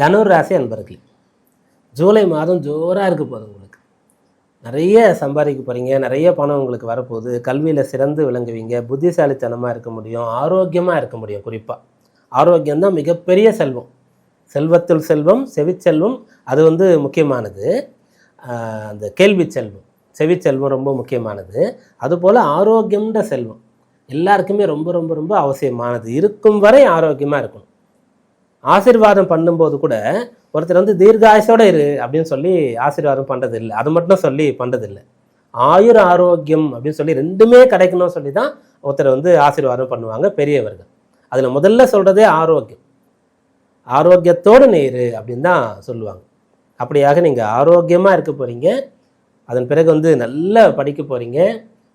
தனுர் ராசி அன்பர்களே ஜூலை மாதம் ஜோராக இருக்க போகுது உங்களுக்கு. நிறைய சம்பாதிக்க போகிறீங்க நிறைய பணம் உங்களுக்கு வரப்போகுது. கல்வியில் சிறந்து விளங்குவீங்க புத்திசாலித்தனமாக இருக்க முடியும் ஆரோக்கியமாக இருக்க முடியும் குறிப்பாக ஆரோக்கியம் தான் மிகப்பெரிய செல்வம். செல்வத்துள் செல்வம் செவிச்செல்வம் அது வந்து முக்கியமானது. அந்த கேள்வி செல்வம் செவிச்செல்வம் ரொம்ப முக்கியமானது. அதுபோல் ஆரோக்கியம்ன்ற செல்வம் எல்லாருக்குமே ரொம்ப ரொம்ப ரொம்ப அவசியமானது. இருக்கும் வரை ஆரோக்கியமாக இருக்கணும். ஆசீர்வாதம் பண்ணும்போது கூட ஒருத்தர் வந்து தீர்காயசோட இரு அப்படின்னு சொல்லி ஆசீர்வாதம் பண்ணுறது இல்லை அது மட்டும் சொல்லி பண்ணுறது இல்லை ஆயுர் ஆரோக்கியம் அப்படின்னு சொல்லி ரெண்டுமே கிடைக்கணும்னு சொல்லி தான் ஒருத்தர் வந்து ஆசீர்வாதம் பண்ணுவாங்க பெரியவர்கள். அதில் முதல்ல சொல்கிறதே ஆரோக்கியம். ஆரோக்கியத்தோடு நீர் அப்படின்னு தான் சொல்லுவாங்க. அப்படியாக நீங்கள் ஆரோக்கியமாக இருக்க போகிறீங்க அதன் பிறகு வந்து நல்லா படிக்க போகிறீங்க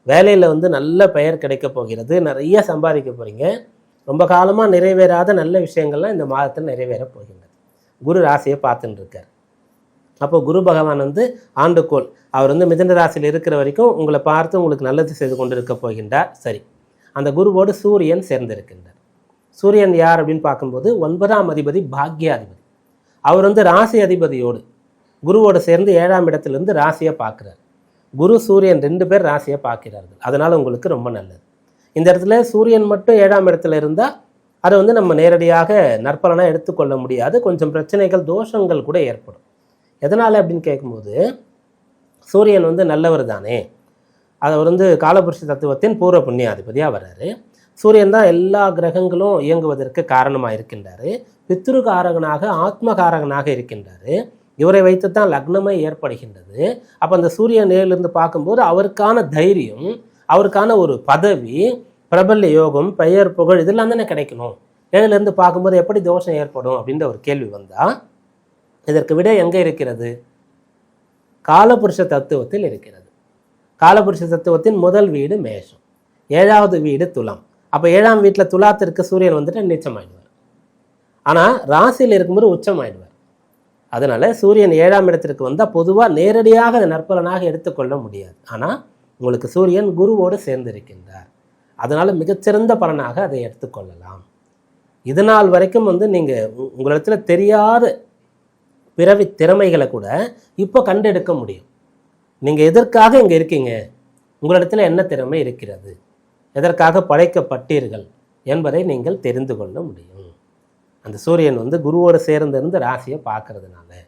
வேலையில் வந்து நல்ல பெயர் கிடைக்க போகிறது. நிறைய சம்பாதிக்க போகிறீங்க ரொம்ப காலமாக நிறைவேறாத நல்ல விஷயங்கள்லாம் இந்த மாதத்தில் நிறைவேற போகின்றது. குரு ராசியை பார்த்துட்டு இருக்கார். அப்போ குரு பகவான் வந்து ஆண்டுகோள். அவர் வந்து மிதன ராசியில் இருக்கிற வரைக்கும் உங்களை பார்த்து உங்களுக்கு நல்லது செய்து கொண்டு இருக்க போகின்றார். சரி. அந்த குருவோடு சூரியன் சேர்ந்திருக்கின்றார். சூரியன் யார் அப்படின்னு பார்க்கும்போது ஒன்பதாம் அதிபதி பாக்யாதிபதி. அவர் வந்து ராசி அதிபதியோடு குருவோடு சேர்ந்து ஏழாம் இடத்துலேருந்து ராசியை பார்க்குறார். குரு சூரியன் ரெண்டு பேர் ராசியை பார்க்கிறார்கள். அதனால் உங்களுக்கு ரொம்ப நல்லது. இந்த இடத்துல சூரியன் மட்டும் ஏழாம் இடத்துல இருந்தால் அதை வந்து நம்ம நேரடியாக நற்பலனாக எடுத்துக்கொள்ள முடியாது. கொஞ்சம் பிரச்சனைகள் தோஷங்கள் கூட ஏற்படும். எதனால் அப்படின்னு கேட்கும்போது சூரியன் வந்து நல்லவர் தானே. அவர் வந்து காலபுருஷ தத்துவத்தின் பூர்வ புண்ணியாதிபதியாக வர்றாரு. சூரியன் தான் எல்லா கிரகங்களும் இயங்குவதற்கு காரணமாக இருக்கின்றாரு. பித்ருகாரகனாக ஆத்மகாரகனாக இருக்கின்றாரு. இவரை வைத்து தான் லக்னமே ஏற்படுகின்றது. அப்போ அந்த சூரியன் நேரிலிருந்து பார்க்கும்போது அவருக்கான தைரியம் அவருக்கான ஒரு பதவி பிரபல்ய யோகம் பெயர் புகழ் இதெல்லாம் தானே கிடைக்கணும். ஏழுலேருந்து பார்க்கும்போது எப்படி தோஷம் ஏற்படும் அப்படின்ற ஒரு கேள்வி வந்தால் இதற்கு விட எங்கே இருக்கிறது? காலபுருஷ தத்துவத்தில் இருக்கிறது. காலபுருஷ தத்துவத்தின் முதல் வீடு மேஷம் ஏழாவது வீடு துலாம். அப்போ ஏழாம் வீட்டில் துலாத்திற்கு சூரியன் வந்துட்டு நீச்சமாயிடுவார். ஆனால் ராசியில் இருக்கும்போது உச்சமாயிடுவார். அதனால் சூரியன் ஏழாம் இடத்திற்கு வந்தால் பொதுவாக நேரடியாக அதை நற்பலனாக எடுத்துக்கொள்ள முடியாது. ஆனால் உங்களுக்கு சூரியன் குருவோடு சேர்ந்திருக்கின்றார். அதனால் மிகச்சிறந்த பலனாக அதை எடுத்துக்கொள்ளலாம். இது நாள் வரைக்கும் வந்து நீங்கள் உங்களிடத்தில் தெரியாத பிறவி திறமைகளை கூட இப்போ கண்டெடுக்க முடியும். நீங்கள் எதற்காக இங்கே இருக்கீங்க? உங்களிடத்தில் என்ன திறமை இருக்கிறது? எதற்காக படைக்கப்பட்டீர்கள்? என்பதை நீங்கள் தெரிந்து கொள்ள முடியும். அந்த சூரியன் வந்து குருவோடு சேர்ந்திருந்து ராசியை பார்க்கறதுனால.